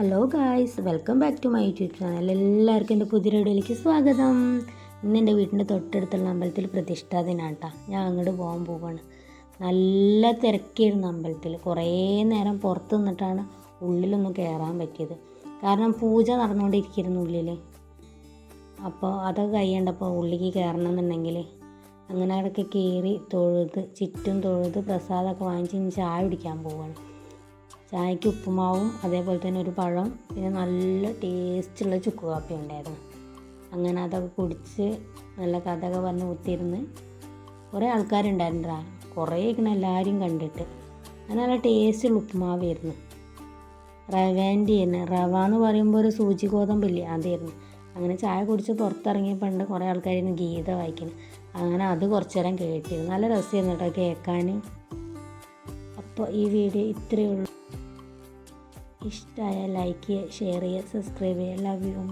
Hello guys welcome back to my YouTube channel എല്ലാവർക്കും എന്റെ പുതിയ വീഡിയോയിലേക്ക് സ്വാഗതം. ഇന്ന് എന്റെ വീടിന്റെ തൊട്ടടുത്തുള്ള അമ്പലത്തിൽ പ്രതിഷ്ഠാ ദിനാണ് ദിനാട്ടാ. ഞാൻ അങ്ങോട്ട് പോകാൻ പോവാണ്. നല്ല തിരക്കായിരുന്നു അമ്പലത്തിൽ. കുറേ നേരം പുറത്ത് നിന്നിട്ടാണ് ഉള്ളിലൊന്നും കയറാൻ പറ്റിയത്. കാരണം പൂജ നടന്നുകൊണ്ടിരിക്കുന്നു ഉള്ളിൽ അപ്പോൾ അതൊക്കെ കഴിയേണ്ടപ്പോൾ ഉള്ളിലേക്ക് കയറണം എന്നുണ്ടെങ്കിൽ അങ്ങനെ അവിടെയൊക്കെ കയറി തൊഴുത് ചുറ്റും തൊഴുത് പ്രസാദമൊക്കെ വാങ്ങിച്ച് ചായ കുടിക്കാൻ പോവാണ്. ചായക്ക് ഉപ്പുമാവും അതേപോലെ തന്നെ ഒരു പഴം പിന്നെ നല്ല ടേസ്റ്റുള്ള ചുക്ക് കാപ്പി ഉണ്ടായിരുന്നു. അങ്ങനെ അതൊക്കെ കുടിച്ച് നല്ല കഥയൊക്കെ പറഞ്ഞ് കുത്തിയിരുന്ന് കുറേ ആൾക്കാരുണ്ടായിരുന്നടാ കുറേ ഇങ്ങനെ എല്ലാവരും കണ്ടിട്ട്. നല്ല ടേസ്റ്റുള്ള ഉപ്പുമാവായിരുന്നു. റവേന്റെ തന്നെ. റവ എന്ന് പറയുമ്പോൾ ഒരു സൂചി ഗോതമ്പില്ലേ അതായിരുന്നു. അങ്ങനെ ചായ കുടിച്ച് പുറത്തിറങ്ങിയപ്പോൾ കുറേ ആൾക്കാരിന്ന് ഗീത വായിക്കുന്നത് അങ്ങനെ അത് കുറച്ച് നേരം കേട്ടിരുന്നു. നല്ല രസമായിരുന്നു കേട്ടോ കേൾക്കാൻ അപ്പോൾ ഈ വീഡിയോ ഇത്രയേ ഉള്ളൂ. ഇഷ്ടമായ ലൈക്ക് ചെയ്യുക ഷെയർ ചെയ്യുക സബ്സ്ക്രൈബ് ചെയ്യുക ലവ് യു